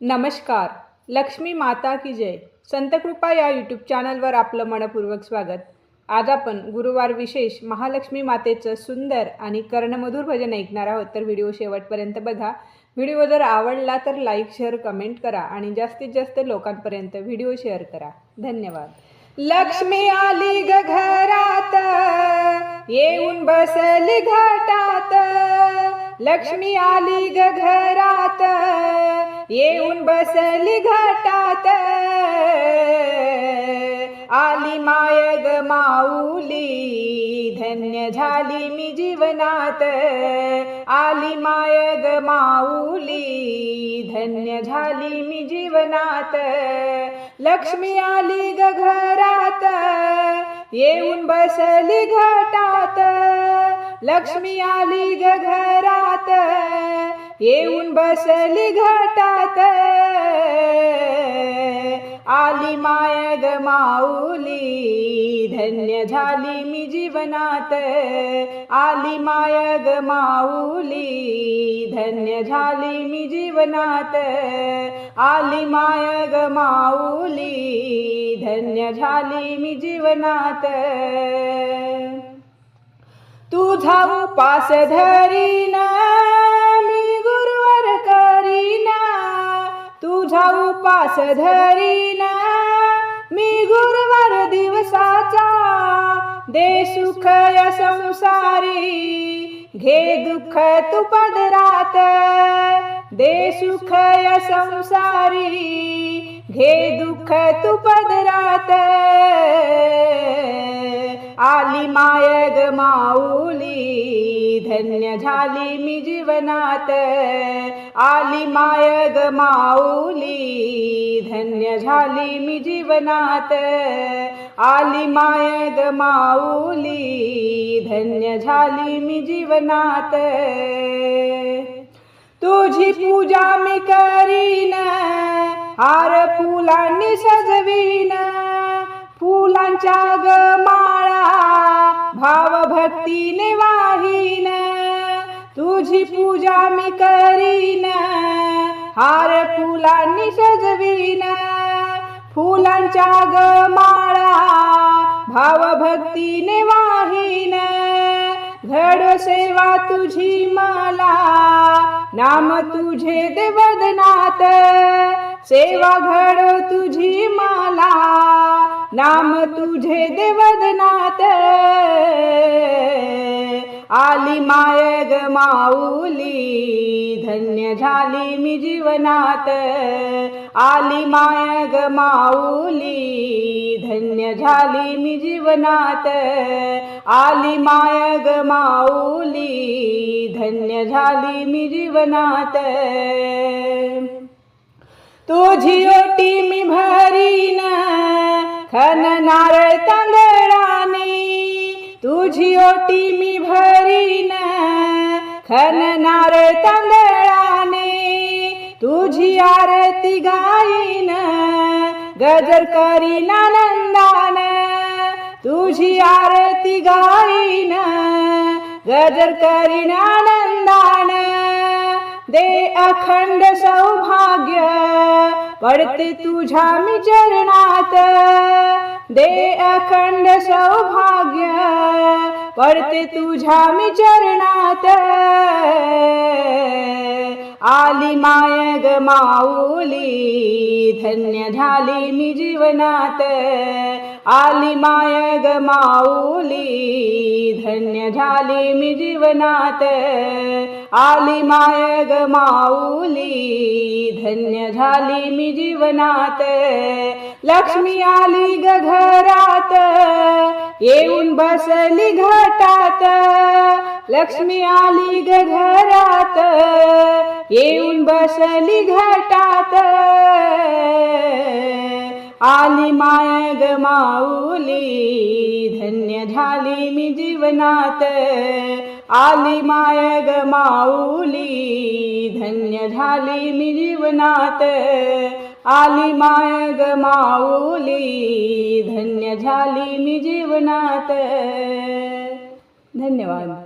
नमस्कार. लक्ष्मी माता की जय. संतकृपा या यूट्यूब चॅनलवर आपलं मनपूर्वक स्वागत. आज आपण गुरुवार विशेष महालक्ष्मी मातेचं सुंदर आणि कर्णमधुर भजन ऐकणार आहोत. तर व्हिडिओ शेवटपर्यंत बघा. व्हिडिओ जर आवडला तर लाईक शेअर कमेंट करा आणि जास्तीत जास्त लोकांपर्यंत व्हिडिओ शेअर करा. धन्यवाद. लक्ष्मी आली ग घरात. येऊन बसली घाटात. लक्ष्मी आली ग घरात येऊन बसली घटात. आली माय ग माऊली धन्य झाली मी जीवनात. आली माय ग माऊली धन्य झाली मी जीवनात. लक्ष्मी आली ग घरात येऊन बसली घटात. लक्ष्मी आली ग घरात येऊन बसली घाटात. आली माय ग माऊली धन्य झाली मी जीवनात. आली माय ग माऊली धन्य झाली मी जीवनात. आली माय ग माऊली धन्य झाली मी जीवनात. तुझा उपास धरीना मी गुरुवर करीना. तुझा उपास धरीना मी गुरुवर दिवसाचा. दे सुख या संसारी घे दुःख तू पदरात. दे सुख या संसारी घे दुःख तू पदरात. झाली माय ग माऊली धन्य झाली मी जीवनात. आली माय ग माऊली धन्य झाली मी जीवनात. आली माय ग माऊली धन्य झाली मी जीवनात. तुझी पूजा मी करीन हार फुलांनी सजवी तिने वाहीन तुझी पूजा मी करीन हार फुलांनी सजवीन फुलांच्या ग माळा भाव वाहीन. घड सेवा तुझी मला नाम तुझे देवदनात सेवा घड तुझी नाम तुझे देवदनात आली माय ग माऊली धन्य झाली मी जीवनात. आली माय ग माऊली धन्य झाली मी जीवनात. आली माय ग माऊली धन्य झाली मी जीवनात. तुझी ओटी हन नारळ तांदळाने तुझी ओटी मी भरीन. खन नारळ तांदळाने तुझी आरती गाईन. गजर करीन आनंदान तुझी आरती गाईन. गजर करीन आनंदान दे अखंड सौभाग्य. पडते तुझ्या मी चरणात. दे अखंड सौभाग्य. पडते तुझ्या मी चरणात. आली माय ग माऊली धन्य झाली मी जीवनात. आली माय ग माऊली धन्य झाली मी जीवनात. आली माय ग माऊली धन्य झाली मी जीवनात. लक्ष्मी आली ग घरात येऊन बसली घाटात. लक्ष्मी आली ग घरात येऊन बसली घाटात. आली माय ग माऊली धन्य झाली मी जीवनात. आली माय ग माऊली धन्य झाली मी जीवनात. आली माय ग माऊली धन्य झाली मी जीवनात. धन्यवाद.